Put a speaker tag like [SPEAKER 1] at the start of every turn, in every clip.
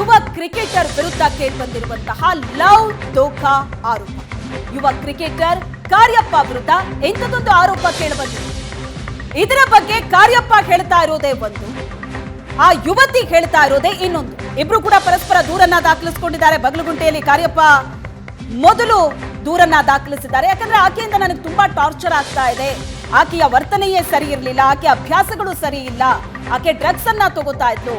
[SPEAKER 1] ಯುವ ಕ್ರಿಕೆಟರ್ ವಿರುದ್ಧ ಕೇಳಿಬಂದಿರುವಂತಹ ಲವ್ ದೋಖಾ ಆರೋಪ. ಯುವ ಕ್ರಿಕೆಟರ್ ಕಾರ್ಯಪ್ಪ ವಿರುದ್ಧ ಎಂಥದೊಂದು ಆರೋಪ ಕೇಳಿಬಂದಿದೆ ಇದರ ಬಗ್ಗೆ ಕಾರ್ಯಪ್ಪ ಹೇಳ್ತಾ ಇರೋದೇ ಒಂದು, ಆ ಯುವತಿ ಹೇಳ್ತಾ ಇರೋದೇ ಇನ್ನೊಂದು. ಇಬ್ರು ಕೂಡ ಪರಸ್ಪರ ದೂರನ್ನ ದಾಖಲಿಸಿಕೊಂಡಿದ್ದಾರೆ. ಬಗಲಗುಂಟೆಯಲ್ಲಿ ಕಾರ್ಯಪ್ಪ ಮೊದಲು ದೂರನ್ನ ದಾಖಲಿಸಿದ್ದಾರೆ. ಯಾಕಂದ್ರೆ ಆಕೆಯಿಂದ ನನಗೆ ತುಂಬಾ ಟಾರ್ಚರ್ ಆಗ್ತಾ ಇದೆ. ಆಕೆಯ ವರ್ತನೆಯೇ ಸರಿ ಇರಲಿಲ್ಲ ಆಕೆ ಅಭ್ಯಾಸಗಳು ಸರಿ ಇಲ್ಲ. ಆಕೆ ಡ್ರಗ್ಸ್ ಅನ್ನ ತಗೋತಾ ಇದ್ಲು.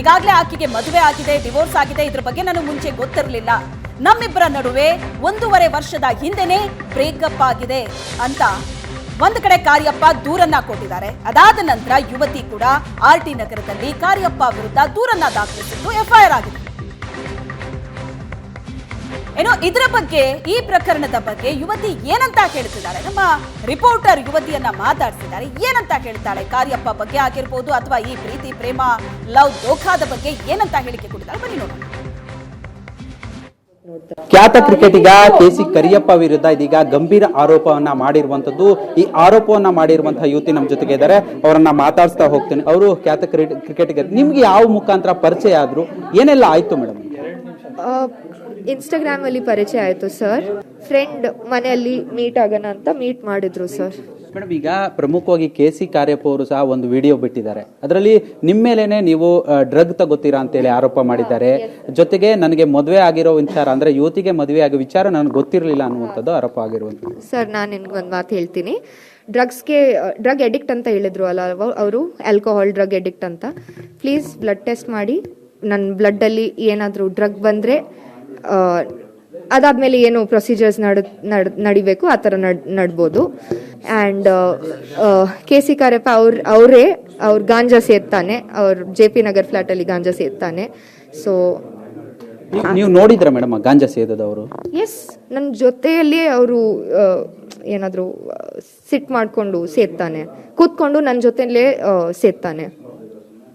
[SPEAKER 1] ಈಗಾಗಲೇ ಆಕೆಗೆ ಮದುವೆ ಆಗಿದೆ ಡಿವೋರ್ಸ್ ಆಗಿದೆ. ಇದ್ರ ಬಗ್ಗೆ ನನಗೆ ಮುಂಚೆ ಗೊತ್ತಿರಲಿಲ್ಲ. ನಮ್ಮಿಬ್ಬರ ನಡುವೆ ಒಂದೂವರೆ ವರ್ಷದ ಹಿಂದೆನೆ ಬ್ರೇಕಪ್ ಆಗಿದೆ ಅಂತ ಒಂದು ಕಡೆ ಕಾರ್ಯಪ್ಪ ದೂರನ್ನ ಕೊಟ್ಟಿದ್ದಾರೆ. ಅದಾದ ನಂತರ ಯುವತಿ ಕೂಡ ಆರ್ ಟಿ ನಗರದಲ್ಲಿ ಕಾರ್ಯಪ್ಪ ವಿರುದ್ಧ ದೂರನ್ನ ದಾಖಲಿಸಿದ್ದು ಎಫ್ಐಆರ್ ಆಗಿದೆ. ಏನೋ ಇದರ ಬಗ್ಗೆ ಈ ಪ್ರಕರಣದ ಬಗ್ಗೆ ಯುವತಿ ಏನಂತ ಹೇಳ್ತಿದ್ದಾಳೆ ನಮ್ಮ ರಿಪೋರ್ಟರ್ ಯುವತಿಯನ್ನ ಮಾತಾಡ್ತಿದ್ದಾರೆ ಏನಂತ ಹೇಳ್ತಾಳೆ ಕಾರ್ಯಪ್ಪ ಬಗ್ಗೆ ಆಗಿರ್ಬೋದು ಅಥವಾ ಈ ಪ್ರೀತಿ ಪ್ರೇಮ ಲವ್ ದೋಖಾದ ಬಗ್ಗೆ ಏನಂತ ಹೇಳಿಕೆ ಕೊಟ್ಟಿದ್ದಾಳೆ ಬನ್ನಿ ನೋಡೋಣ.
[SPEAKER 2] ಖ್ಯಾತ ಕ್ರಿಕೆಟಿಗ ಕೆ ಸಿ ಕರಿಯಪ್ಪ ವಿರುದ್ಧ ಇದೀಗ ಗಂಭೀರ ಆರೋಪವನ್ನ ಮಾಡಿರುವಂತದ್ದು ಈ ಆರೋಪವನ್ನ ಮಾಡಿರುವಂತಹ ಯುವತಿ ನಮ್ಮ ಜೊತೆಗೆ ಇದ್ದಾರೆ. ಅವರನ್ನ ಮಾತಾಡ್ಸ್ತಾ ಹೋಗ್ತೇನೆ. ಅವರು ಖ್ಯಾತ ಕ್ರಿಕೆಟಿಗರ್. ನಿಮ್ಗೆ ಯಾವ ಮುಖಾಂತರ ಪರಿಚಯ ಆದ್ರು? ಏನೆಲ್ಲ ಆಯ್ತು ಮೇಡಮ್?
[SPEAKER 3] ಇನ್ಸ್ಟಾಗ್ರಾಮಲ್ಲಿ ಪರಿಚಯ ಆಯಿತು ಸರ್ ಫ್ರೆಂಡ್ ಮನೆಯಲ್ಲಿ ಮೀಟ್ ಆಗೋಣ ಅಂತ ಮೀಟ್ ಮಾಡಿದ್ರು ಸರ್
[SPEAKER 2] ಮೇಡಮ್ ಈಗ ಪ್ರಮುಖವಾಗಿ ಕೆ ಸಿ ಕಾರ್ಯಪ್ಪ ಅವರು ಸಹ ಒಂದು ವಿಡಿಯೋ ಬಿಟ್ಟಿದ್ದಾರೆ. ಅದರಲ್ಲಿ ನಿಮ್ಮ ಮೇಲೇನೆ ನೀವು ಡ್ರಗ್ ತಗೋತೀರಾ ಅಂತೇಳಿ ಆರೋಪ ಮಾಡಿದ್ದಾರೆ. ಜೊತೆಗೆ ನನಗೆ ಮದುವೆ ಆಗಿರೋ ವಿಚಾರ ಅಂದ್ರೆ ಯುವತಿಗೆ ಮದುವೆ ಆಗೋ ವಿಚಾರ ನನಗೆ ಗೊತ್ತಿರಲಿಲ್ಲ ಅನ್ನುವಂಥದ್ದು ಆರೋಪ ಆಗಿರುವಂಥದ್ದು.
[SPEAKER 3] ಸರ್ ನಾನು ನಿನ್ಗೆ ಒಂದು ಮಾತು ಹೇಳ್ತೀನಿ. ಡ್ರಗ್ಸ್ಗೆ ಡ್ರಗ್ ಎಡಿಕ್ಟ್ ಅಂತ ಹೇಳಿದ್ರು ಅಲ್ಲ ಅವರು? ಆಲ್ಕೋಹಾಲ್ ಡ್ರಗ್ ಎಡಿಕ್ಟ್ ಅಂತ. ಪ್ಲೀಸ್ ಬ್ಲಡ್ ಟೆಸ್ಟ್ ಮಾಡಿ. ನನ್ನ ಬ್ಲಡ್ಡಲ್ಲಿ ಏನಾದರೂ ಡ್ರಗ್ ಬಂದರೆ ಅದಾದಮೇಲೆ ಏನು ಪ್ರೊಸೀಜರ್ಸ್ ನಡ್ ನಡ್ ನಡಿಬೇಕು ಆ ಥರ ನಡ್ ನಡ್ಬೋದು. ಆ್ಯಂಡ್ ಕೆ ಸಿ ಕಾರ್ಯಪ್ಪ ಅವ್ರ ಅವರೇ ಅವ್ರ ಗಾಂಜಾ ಸೇರ್ತಾನೆ ಅವ್ರ ಜೆ ಪಿ ನಗರ್ ಫ್ಲ್ಯಾಟಲ್ಲಿ ಗಾಂಜಾ ಸೇರ್ತಾನೆ ಸೊ
[SPEAKER 2] ನೀವು- ನೀವು ನೋಡಿದ್ರ ಮೇಡಮ್ ಗಾಂಜಾ ಸೇದದವರು?
[SPEAKER 3] ಎಸ್ ನನ್ನ ಜೊತೆಯಲ್ಲಿ ಅವರು ಏನಾದರೂ ಸಿಟ್ ಮಾಡಿಕೊಂಡು ಸೇರ್ತಾನೆ ಕೂತ್ಕೊಂಡು ನನ್ನ ಜೊತೆಲೇ ಸೇರ್ತಾನೆ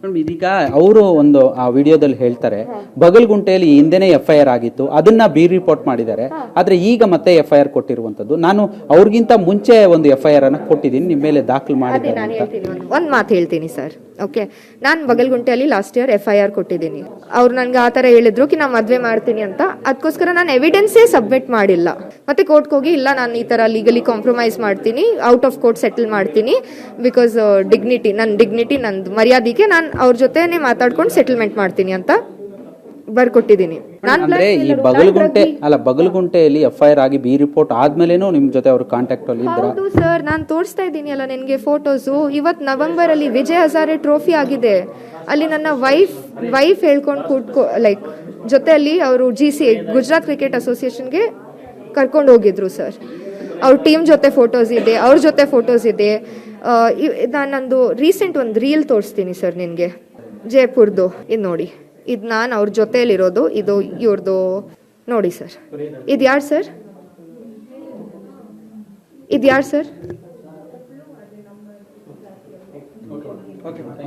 [SPEAKER 2] ಮೇಡಮ್ ಇದೀಗ ಅವರು ಒಂದು ಆ ವಿಡಿಯೋದಲ್ಲಿ ಹೇಳ್ತಾರೆ ಬಗಲ್ಗುಂಟೆಯಲ್ಲಿ ಹಿಂದೆನೇ ಎಫ್ ಐ ಆರ್ ಆಗಿತ್ತು ಅದನ್ನ ಬಿ ರಿಪೋರ್ಟ್ ಮಾಡಿದ್ದಾರೆ ಆದ್ರೆ ಈಗ ಮತ್ತೆ ಎಫ್ ಐ ಆರ್ ಕೊಟ್ಟಿರುವಂತದ್ದು. ನಾನು ಅವ್ರಿಗಿಂತ ಮುಂಚೆ ಒಂದು ಎಫ್ ಐ ಆರ್ ಅನ್ನ ಕೊಟ್ಟಿದ್ದೀನಿ ನಿಮ್ಮ ಮೇಲೆ ದಾಖಲು ಮಾಡಿ
[SPEAKER 3] ನಾನು ಹೇಳ್ತೀನಿ ಒಂದು ಮಾತು ಹೇಳ್ತೀನಿ ಸರ್ ಓಕೆ? ನಾನು ಬಗಲ್ಗುಂಟೆಯಲ್ಲಿ last year F I R ಕೊಟ್ಟಿದ್ದೀನಿ. ಅವ್ರು ನನಗೆ ಆ ಥರ ಹೇಳಿದ್ರು ಕಿ ನಾನು ಮದುವೆ ಮಾಡ್ತೀನಿ ಅಂತ. ಅದಕ್ಕೋಸ್ಕರ ನಾನು ಎವಿಡೆನ್ಸೇ ಸಬ್ಮಿಟ್ ಮಾಡಿಲ್ಲ. ಮತ್ತೆ ಕೋರ್ಟ್ ಹೋಗಿ ಇಲ್ಲ ನಾನು ಈ ಥರ ಲೀಗಲಿ ಕಾಂಪ್ರಮೈಸ್ ಮಾಡ್ತೀನಿ ಔಟ್ ಆಫ್ ಕೋರ್ಟ್ ಸೆಟಲ್ ಮಾಡ್ತೀನಿ ಬಿಕಾಸ್ ಡಿಗ್ನಿಟಿ ನನ್ನ ಡಿಗ್ನಿಟಿ ನಂದು ಮರ್ಯಾದೆಗೆ ನಾನು ಅವ್ರ ಜೊತೆನೆ ಮಾತಾಡ್ಕೊಂಡು ಸೆಟಲ್ಮೆಂಟ್ ಮಾಡ್ತೀನಿ ಅಂತ ಬರ್ಕೊಟ್ಟಿದ್ದೀನಿ.
[SPEAKER 2] ಅಂದ್ರೆ ಈ ಬಗಲ್ಗುಂಟೆ ಅಲ್ಲ ಬಗಲ್ಗುಂಟೆಯಲ್ಲಿ ಎಫ್ ಐ ಆರ್ ಆಗಿ ಬಿ ರಿಪೋರ್ಟ್ ಆದ್ಮೇಲೆನೂ ನಿಮ್ ಜೊತೆ ಅವ್ರು ಕಾಂಟ್ಯಾಕ್ಟ್ ಅಲ್ಲಿ ಇದ್ರ?
[SPEAKER 3] ಹೌದು ಸರ್ ನಾನು ತೋರಿಸ್ತಾ ಇದ್ದೀನಿ ಅಲ್ಲ ನಿನಗೆ ಫೋಟೋಸು ಇವತ್ತು ನವೆಂಬರ್ ಅಲ್ಲಿ ವಿಜಯ್ ಹಜಾರೆ ಟ್ರೋಫಿ ಆಗಿದೆ. ಅಲ್ಲಿ ನನ್ನ ವೈಫ್ ವೈಫ್ ಹೇಳ್ಕೊಂಡು ಕೂತ್ಕೋ ಲೈಕ್ ಜೊತೆಯಲ್ಲಿ ಅವರು ಜಿ ಸಿ ಗುಜರಾತ್ ಕ್ರಿಕೆಟ್ ಅಸೋಸಿಯೇಷನ್ಗೆ ಕರ್ಕೊಂಡು ಹೋಗಿದ್ರು ಸರ್ ಅವ್ರ ಟೀಮ್ ಜೊತೆ ಫೋಟೋಸ್ ಇದೆ ಅವ್ರ ಜೊತೆ ಫೋಟೋಸ್ ಇದೆ. ನಾನು ನಂದು ರೀಸೆಂಟ್ ಒಂದು ರೀಲ್ ತೋರಿಸ್ತೀನಿ ಸರ್ ನಿನ್ಗೆ. ಜೈಪುರ್ದು. ಇದು ನೋಡಿ. ಇದು ನಾನು ಅವ್ರ ಜೊತೆಯಲ್ಲಿರೋದು ಇದು ಇವ್ರದ್ದು ನೋಡಿ ಸರ್ ಇದು ಯಾರು ಸರ್ ಇದು ಯಾರು ಸರ್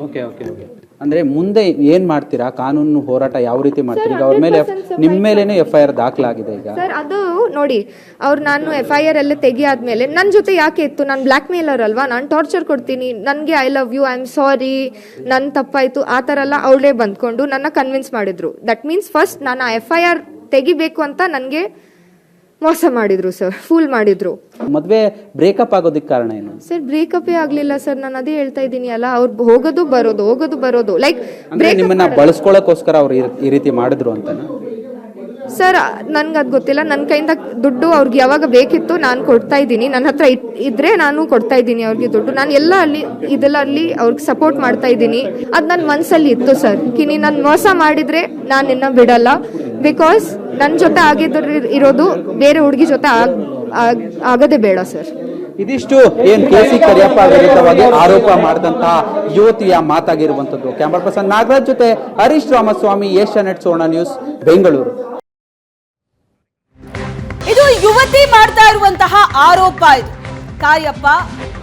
[SPEAKER 2] ಓಕೆ ಓಕೆ ಓಕೆ ಅಂದ್ರೆ ಮುಂದೆ ಏನ್ ಮಾಡ್ತೀರಾ? ಕಾನೂನು ಹೋರಾಟ ಯಾವ ರೀತಿ ಮಾಡ್ತೀರಾ? ಈಗ ಅವ್ರ ಮೇಲೆ ನಿಮ್ ಮೇಲೇನೆ ಎಫ್ ಐ ಆರ್ ದಾಖಲಾಗಿದೆ ಈಗ.
[SPEAKER 3] ಸರ್ ಅದು ನೋಡಿ ಅವ್ರು ನಾನು ಎಫ್ ಐ ಆರ್ ಎಲ್ಲ ತೆಗಿಯಾದ್ಮೇಲೆ ನನ್ನ ಜೊತೆ ಯಾಕೆ ಇತ್ತು? ನಾನು ಬ್ಲ್ಯಾಕ್ ಮೇಲರ್ ಅಲ್ವಾ? ನಾನು ಟಾರ್ಚರ್ ಕೊಡ್ತೀನಿ. ನನಗೆ I love you I am sorry ನನ್ನ ತಪ್ಪಾಯಿತು. ಆ ಥರ ಎಲ್ಲ ಅವಳೇ ಬಂದ್ಕೊಂಡು ನನ್ನ ಕನ್ವಿನ್ಸ್ ಮಾಡಿದ್ರು. ದಟ್ ಮೀನ್ಸ್ ಫಸ್ಟ್ ನಾನು ಎಫ್ ಐ ಆರ್ ತೆಗಿಬೇಕು ಅಂತ ನನಗೆ ಮೋಸ ಮಾಡಿದ್ರು ಸರ್ ಫೂಲ್ ಮಾಡಿದ್ರು.
[SPEAKER 2] ಮದ್ವೆ ಬ್ರೇಕಪ್ ಆಗೋದಕ್ಕೆ ಕಾರಣ ಏನು?
[SPEAKER 3] ಸರ್ ಬ್ರೇಕಪ್ ಆಗಲಿಲ್ಲ ಸರ್ ನಾನು ಅದೇ ಹೇಳ್ತಾ ಇದ್ದೀನಿ ಅಲ್ಲ ಅವ್ರು ಹೋಗೋದು ಬರೋದು ಹೋಗೋದು ಬರೋದು. ಲೈಕ್
[SPEAKER 2] ಅಂದ್ರೆ ನಿಮ್ಮನ್ನ ಬಳಸ್ಕೊಳ್ಳೋಕೋಸ್ಕರ ಅವ್ರು ಈ- ಈ ರೀತಿ ಮಾಡಿದ್ರು ಅಂತನಾ?
[SPEAKER 3] ಸರ್ ನನ್ಗೆ ಅದು ಗೊತ್ತಿಲ್ಲ. ನನ್ನ ಕೈಯಿಂದ ದುಡ್ಡು ಅವ್ರಿಗೆ ಯಾವಾಗ ಬೇಕಿತ್ತು ನಾನು ಕೊಡ್ತಾ ಇದ್ದೀನಿ. ನನ್ನ ಹತ್ರ ಇದ್ರೆ ನಾನು ಕೊಡ್ತಾ ಇದ್ದೀನಿ ಅವ್ರಿಗೆ ದುಡ್ಡು. ನಾನು ಎಲ್ಲ ಅಲ್ಲಿ, ಇದೆಲ್ಲ ಅಲ್ಲಿ ಅವ್ರಿಗೆ ಸಪೋರ್ಟ್ ಮಾಡ್ತಾ ಇದ್ದೀನಿ. ಅದು ನನ್ನ ಮನಸ್ಸಲ್ಲಿ ಇತ್ತು ಸರ್ ಕಿನಿ ನಾನು ಮೋಸ ಮಾಡಿದ್ರೆ ನಾನು ಇನ್ನೂ ಬಿಡಲ್ಲ. ಬಿಕಾಸ್ ನನ್ನ ಜೊತೆ ಆಗಿದ್ರು ಇರೋದು ಬೇರೆ ಹುಡುಗಿ ಜೊತೆ ಆಗೋದೇ ಆಗ್- ಬೇಡ ಸರ್
[SPEAKER 2] ಇದಿಷ್ಟು ಏನ್ ಕೆ ಸಿ ಕರಿಯಪ್ಪ ವಿರುದ್ಧವಾಗಿ ಆರೋಪ ಮಾಡಿದಂತಹ ಯುವತಿಯ ಮಾತಾಗಿರುವಂತದ್ದು ಕ್ಯಾಮರಾ ಪರ್ಸನ್ ನಾಗರಾಜ್ ಜೊತೆ ಹರೀಶ್ ರಾಮಸ್ವಾಮಿ ಏಷ್ಯಾನೆಟ್ ಸೋಣ ನ್ಯೂಸ್, ಬೆಂಗಳೂರು.
[SPEAKER 1] ಯುವತಿ ಮಾಡ್ತಾ ಇರುವಂತಹ ಆರೋಪ ಇದು. ಕಾರ್ಯಪ್ಪ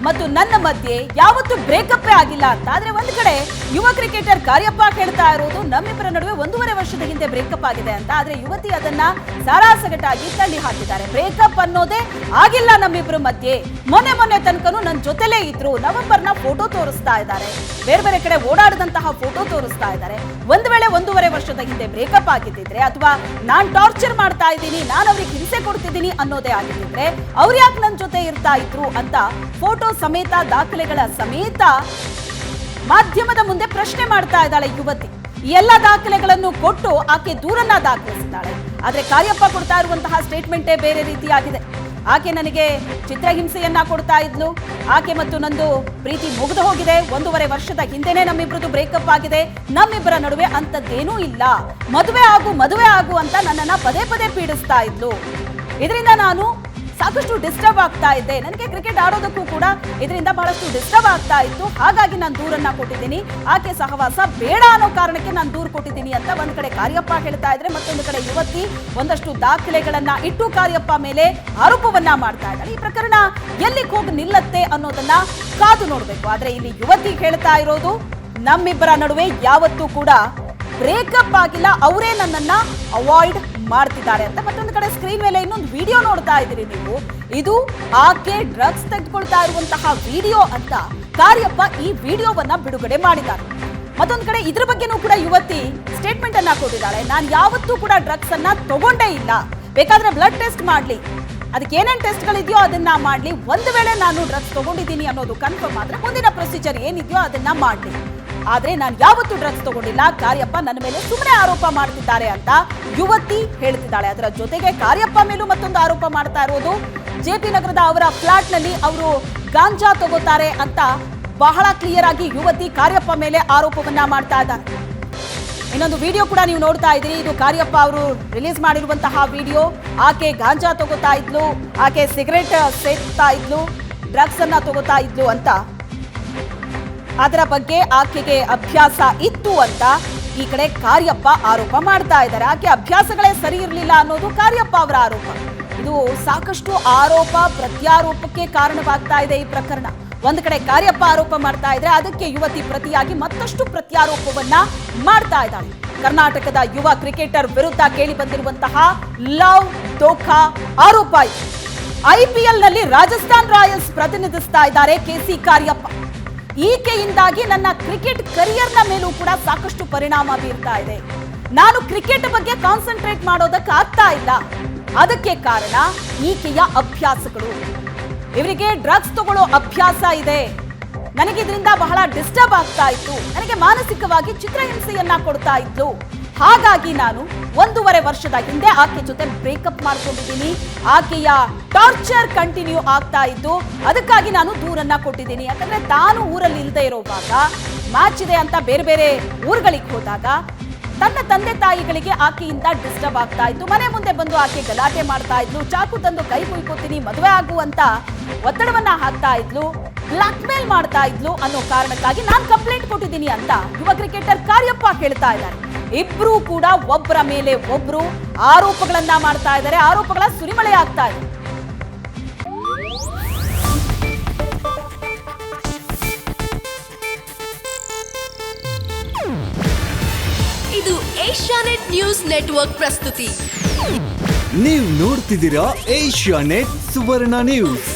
[SPEAKER 1] ಮತ್ತು ನನ್ನ ಮಧ್ಯೆ ಯಾವತ್ತೂ ಬ್ರೇಕಪ್ ಆಗಿಲ್ಲ ಅಂತ. ಆದ್ರೆ ಒಂದ್ ಕಡೆ ಯುವ ಕ್ರಿಕೆಟರ್ ಕಾರ್ಯಪ್ಪ ಹೇಳ್ತಾ ಇರೋದು ನಮ್ಮಿಬ್ಬರ ನಡುವೆ ಒಂದೂವರೆ ವರ್ಷದ ಹಿಂದೆ ಬ್ರೇಕಪ್ ಆಗಿದೆ ಅಂತ. ಆದ್ರೆ ಯುವತಿ ಅದನ್ನ ಸಾರಾಸಗಟಾಗಿ ತಳ್ಳಿ ಹಾಕಿದ್ದಾರೆ. ಬ್ರೇಕಪ್ ಅನ್ನೋದೇ ಆಗಿಲ್ಲ ನಮ್ಮಿಬ್ಬರ ಮಧ್ಯೆ. ಮೊನ್ನೆ ಮೊನ್ನೆ ತನಕನೂ ನನ್ನ ಜೊತೆಲೇ ಇದ್ರು. ನವೆಂಬರ್ನ ಫೋಟೋ ತೋರಿಸ್ತಾ ಇದ್ದಾರೆ. ಬೇರೆ ಬೇರೆ ಕಡೆ ಓಡಾಡದಂತಹ ಫೋಟೋ ತೋರಿಸ್ತಾ ಇದ್ದಾರೆ. ಒಂದ್ ವೇಳೆ ಒಂದೂವರೆ ವರ್ಷದ ಹಿಂದೆ ಬ್ರೇಕಪ್ ಆಗಿದ್ದಿದ್ರೆ ಅಥವಾ ನಾನು ಟಾರ್ಚರ್ ಮಾಡ್ತಾ ಇದ್ದೀನಿ, ನಾನು ಅವ್ರಿಗೆ ಹಿಂಸೆ ಕೊಡ್ತಿದ್ದೀನಿ ಅನ್ನೋದೇ ಆಗಿದ್ದಿದ್ರೆ ಅವ್ರು ಯಾಕೆ ನನ್ನ ಜೊತೆ ಇರ್ತಾ ಇದ್ರು ಅಂತ ಫೋಟೋ ಸಮೇತ, ದಾಖಲೆಗಳ ಸಮೇತ ಮಾಧ್ಯಮದ ಮುಂದೆ ಪ್ರಶ್ನೆ ಮಾಡ್ತಾ ಇದ್ದಾಳೆ ಯುವತಿ. ಎಲ್ಲ ದಾಖಲೆಗಳನ್ನು ಕೊಟ್ಟು ಆಕೆ ದೂರನ್ನ ದಾಖಲಿಸಿದ್ದಾಳೆ ಆದ್ರೆ ಕಾರ್ಯಪ್ಪ ಕೊಡ್ತಾ ಇರುವಂತಹ ಸ್ಟೇಟ್ಮೆಂಟೇ ಬೇರೆ ರೀತಿಯಾಗಿದೆ. ಆಕೆ ನನಗೆ ಚಿತ್ರಹಿಂಸೆಯನ್ನ ಕೊಡ್ತಾ ಇದ್ಲು. ಆಕೆ ಮತ್ತು ನಂದು ಪ್ರೀತಿ ಮುಗಿದು ಹೋಗಿದೆ. ಒಂದೂವರೆ ವರ್ಷದ ಹಿಂದೆನೆ ನಮ್ಮಿಬ್ರದ್ದು ಬ್ರೇಕಪ್ ಆಗಿದೆ. ನಮ್ಮಿಬ್ಬರ ನಡುವೆ ಅಂತದ್ದೇನೂ ಇಲ್ಲ. ಮದುವೆ ಆಗು ಮದುವೆ ಆಗು ಅಂತ ನನ್ನನ್ನ ಪದೇ ಪದೇ ಪೀಡಿಸ್ತಾ ಇದ್ಲು. ಇದರಿಂದ ನಾನು ಸಾಕಷ್ಟು ಡಿಸ್ಟರ್ಬ್ ಆಗ್ತಾ ಇದೆ. ನನಗೆ ಕ್ರಿಕೆಟ್ ಆಡೋದಕ್ಕೂ ಕೂಡ ಇದರಿಂದ ಬಹಳಷ್ಟು ಡಿಸ್ಟರ್ಬ್ ಆಗ್ತಾ ಇತ್ತು. ಹಾಗಾಗಿ ನಾನು ದೂರನ್ನ ಕೊಟ್ಟಿದ್ದೀನಿ. ಆಕೆ ಸಹವಾಸ ಬೇಡ ಅನ್ನೋ ಕಾರಣಕ್ಕೆ ನಾನು ದೂರ ಕೊಟ್ಟಿದ್ದೀನಿ ಅಂತ ಒಂದ್ ಕಡೆ ಕಾರ್ಯಪ್ಪ ಹೇಳ್ತಾ ಇದ್ರೆ, ಮತ್ತೊಂದು ಕಡೆ ಯುವತಿ ಒಂದಷ್ಟು ದಾಖಲೆಗಳನ್ನ ಇಟ್ಟು ಕಾರ್ಯಪ್ಪ ಮೇಲೆ ಆರೋಪವನ್ನ ಮಾಡ್ತಾ ಇದ್ದಾರೆ ಈ ಪ್ರಕರಣ ಎಲ್ಲಿ ಹೋಗಿ ನಿಲ್ಲತ್ತೆ ಅನ್ನೋದನ್ನ ಕಾದು ನೋಡ್ಬೇಕು. ಆದ್ರೆ ಇಲ್ಲಿ ಯುವತಿ ಹೇಳ್ತಾ ಇರೋದು, ನಮ್ಮಿಬ್ಬರ ನಡುವೆ ಯಾವತ್ತೂ ಕೂಡ ಬ್ರೇಕಪ್ ಆಗಿಲ್ಲ. ಅವರೇ ನನ್ನನ್ನ ಅವಾಯ್ಡ್ ಮಾಡ್ತಿದ್ದಾರೆ ಅಂತ. ಮತ್ತೊಂದು ಕಡೆ ಸ್ಕ್ರೀನ್ ಮೇಲೆ ಇನ್ನೊಂದು ವಿಡಿಯೋ ನೋಡ್ತಾ ಇದ್ದೀರಿ ನೀವು. ಇದು ಆಕೆ ಡ್ರಗ್ಸ್ ತೆಗೆದುಕೊಳ್ತಾ ಇರುವಂತಹ ವಿಡಿಯೋ ಅಂತ ಕಾರ್ಯಪ್ಪ ಈ ವಿಡಿಯೋವನ್ನ ಬಿಡುಗಡೆ ಮಾಡಿದ್ದಾರೆ. ಮತ್ತೊಂದು ಕಡೆ ಇದ್ರ ಬಗ್ಗೆನೂ ಕೂಡ ಯುವತಿ ಸ್ಟೇಟ್ಮೆಂಟ್ ಅನ್ನ ಕೊಟ್ಟಿದ್ದಾಳೆ. ನಾನು ಯಾವತ್ತೂ ಕೂಡ ಡ್ರಗ್ಸ್ ಅನ್ನ ತಗೊಂಡೇ ಇಲ್ಲ. ಬೇಕಾದ್ರೆ ಬ್ಲಡ್ ಟೆಸ್ಟ್ ಮಾಡ್ಲಿ. ಅದಕ್ಕೆ ಏನೇನು ಟೆಸ್ಟ್ಗಳಿದೆಯೋ ಅದನ್ನ ಮಾಡ್ಲಿ. ಒಂದು ವೇಳೆ ನಾನು ಡ್ರಗ್ಸ್ ತಗೊಂಡಿದ್ದೀನಿ ಅನ್ನೋದು ಕನ್ಫರ್ಮ್ ಆದ್ರೆ ಮುಂದಿನ ಪ್ರೊಸೀಜರ್ ಏನಿದೆಯೋ ಅದನ್ನ ಮಾಡ್ಲಿ. ಆದ್ರೆ ನಾನು ಯಾವತ್ತೂ ಡ್ರಗ್ಸ್ ತಗೊಂಡಿಲ್ಲ. ಕಾರ್ಯಪ್ಪ ನನ್ನ ಮೇಲೆ ಸುಮ್ಮನೆ ಆರೋಪ ಮಾಡ್ತಿದ್ದಾರೆ ಅಂತ ಯುವತಿ ಹೇಳ್ತಿದ್ದಾಳೆ. ಅದರ ಜೊತೆಗೆ ಕಾರ್ಯಪ್ಪ ಮೇಲೂ ಮತ್ತೊಂದು ಆರೋಪ ಮಾಡ್ತಾ ಇರೋದು. ಜೆ ಪಿ ನಗರದ ಅವರ ಫ್ಲಾಟ್ನಲ್ಲಿ ಅವರು ಗಾಂಜಾ ತಗೋತಾರೆ ಅಂತ ಬಹಳ ಕ್ಲಿಯರ್ ಆಗಿ ಯುವತಿ ಕಾರ್ಯಪ್ಪ ಮೇಲೆ ಆರೋಪವನ್ನ ಮಾಡ್ತಾ ಇದ್ದಾರೆ. ಇನ್ನೊಂದು ವಿಡಿಯೋ ಕೂಡ ನೀವು ನೋಡ್ತಾ ಇದ್ದೀರಿ. ಇದು ಕಾರ್ಯಪ್ಪ ಅವರು ರಿಲೀಸ್ ಮಾಡಿರುವಂತಹ ವಿಡಿಯೋ ಆಕೆ ಗಾಂಜಾ ತಗೋತಾ ಇದ್ಲು. ಆಕೆ ಸಿಗರೆಟ್ ಸೇರ್ತಾ ಇದ್ಲು. ಡ್ರಗ್ಸ್ ಅನ್ನ ತಗೋತಾ ಇದ್ಲು ಅಂತ ಅದರ ಬಗ್ಗೆ ಆಕೆಗೆ ಅಭ್ಯಾಸ ಇತ್ತು ಅಂತ ಈ ಕಡೆ ಕಾರ್ಯಪ್ಪ ಆರೋಪ ಮಾಡ್ತಾ ಇದ್ದಾರೆ. ಆಕೆ ಅಭ್ಯಾಸಗಳೇ ಸರಿ ಇರಲಿಲ್ಲ ಅನ್ನೋದು ಕಾರ್ಯಪ್ಪ ಅವರ ಆರೋಪ. ಇದು ಸಾಕಷ್ಟು ಆರೋಪ, ಪ್ರತ್ಯಾರೋಪಕ್ಕೆ ಕಾರಣವಾಗ್ತಾ ಇದೆ ಈ ಪ್ರಕರಣ. ಒಂದು ಕಡೆ ಕಾರ್ಯಪ್ಪ ಆರೋಪ ಮಾಡ್ತಾ ಇದ್ರೆ ಅದಕ್ಕೆ ಯುವತಿ ಪ್ರತಿಯಾಗಿ ಮತ್ತಷ್ಟು ಪ್ರತ್ಯಾರೋಪವನ್ನ ಮಾಡ್ತಾ ಇದ್ದಾಳೆ. ಕರ್ನಾಟಕದ ಯುವ ಕ್ರಿಕೆಟರ್ ವಿರುದ್ಧ ಕೇಳಿ ಬಂದಿರುವಂತಹ ಲವ್ ದೋಖಾ ಆರೋಪ ಐಪಿಎಲ್ನಲ್ಲಿ ರಾಜಸ್ಥಾನ್ ರಾಯಲ್ಸ್ ಪ್ರತಿನಿಧಿಸ್ತಾ ಇದ್ದಾರೆ ಕೆಸಿ ಕಾರ್ಯಪ್ಪ. ಈಕೆಯಿಂದಾಗಿ ನನ್ನ ಕ್ರಿಕೆಟ್ ಕರಿಯರ್ನ ಮೇಲೂ ಕೂಡ ಸಾಕಷ್ಟು ಪರಿಣಾಮ ಬೀರ್ತಾ ಇದೆ. ನಾನು ಕ್ರಿಕೆಟ್ ಬಗ್ಗೆ ಕಾನ್ಸಂಟ್ರೇಟ್ ಮಾಡೋದಕ್ಕೆ ಆಗ್ತಾ ಇಲ್ಲ. ಅದಕ್ಕೆ ಕಾರಣ ಈಕೆಯ ಅಭ್ಯಾಸಗಳು. ಇವರಿಗೆ ಡ್ರಗ್ಸ್ ತಗೊಳ್ಳೋ ಅಭ್ಯಾಸ ಇದೆ. ನನಗೆ ಇದರಿಂದ ಬಹಳ ಡಿಸ್ಟರ್ಬ್ ಆಗ್ತಾ ಇತ್ತು. ನನಗೆ ಮಾನಸಿಕವಾಗಿ ಚಿತ್ರಹಿಂಸೆಯನ್ನ ಕೊಡ್ತಾ ಇತ್ತು ಹಾಗಾಗಿ ನಾನು ಒಂದೂವರೆ ವರ್ಷದ ಹಿಂದೆ ಆಕೆ ಜೊತೆ ಬ್ರೇಕಪ್ ಮಾಡ್ಕೊಂಡಿದ್ದೀನಿ. ಆಕೆಯ ಟಾರ್ಚರ್ ಕಂಟಿನ್ಯೂ ಆಗ್ತಾ ಇದ್ದು, ಅದಕ್ಕಾಗಿ ನಾನು ದೂರನ್ನ ಕೊಟ್ಟಿದ್ದೀನಿ. ಯಾಕಂದ್ರೆ ತಾನು ಊರಲ್ಲಿ ಇಲ್ಲದೆ ಇರೋವಾಗ ಮ್ಯಾಚ್ ಇದೆ ಅಂತ ಬೇರೆ ಬೇರೆ ಊರುಗಳಿಗೆ ಹೋದಾಗ, ತನ್ನ ತಂದೆ ತಾಯಿಗಳಿಗೆ ಆಕೆಯಿಂದ ಡಿಸ್ಟರ್ಬ್ ಆಗ್ತಾ ಇತ್ತು ಮನೆ ಮುಂದೆ ಬಂದು ಆಕೆ ಗಲಾಟೆ ಮಾಡ್ತಾ ಇದ್ಲು. ಚಾಕು ತಂದು ಕೈ ಕುಯ್ಕೋತೀನಿ ಮದುವೆ ಆಗುವಂತ ಒತ್ತಡವನ್ನ ಹಾಕ್ತಾ ಇದ್ಲು. ಬ್ಲಾಕ್ ಮೇಲ್ ಮಾಡ್ತಾ ಇದ್ಲು ಅನ್ನೋ ಕಾರಣಕ್ಕಾಗಿ ನಾನು ಕಂಪ್ಲೇಂಟ್ ಕೊಟ್ಟಿದ್ದೀನಿ ಅಂತ ಯುವ ಕ್ರಿಕೆಟರ್ ಕಾರ್ಯಪ್ಪ ಕೇಳ್ತಾ ಇದ್ದಾರೆ. ಇಬ್ರು ಕೂಡ ಒಬ್ಬರ ಮೇಲೆ ಒಬ್ರು ಆರೋಪಗಳನ್ನ ಮಾಡ್ತಾ ಇದ್ದಾರೆ. ಆರೋಪಗಳ ಸುರಿಮಳೆ ಆಗ್ತಾ ಇದೆ.
[SPEAKER 4] ಇದು ಏಷ್ಯಾನೆಟ್ ನ್ಯೂಸ್ ನೆಟ್ವರ್ಕ್ ಪ್ರಸ್ತುತಿ.
[SPEAKER 5] ನೀವು ನೋಡ್ತಿದ್ದೀರಾ ಏಷ್ಯಾ ನೆಟ್ ಸುವರ್ಣ ನ್ಯೂಸ್.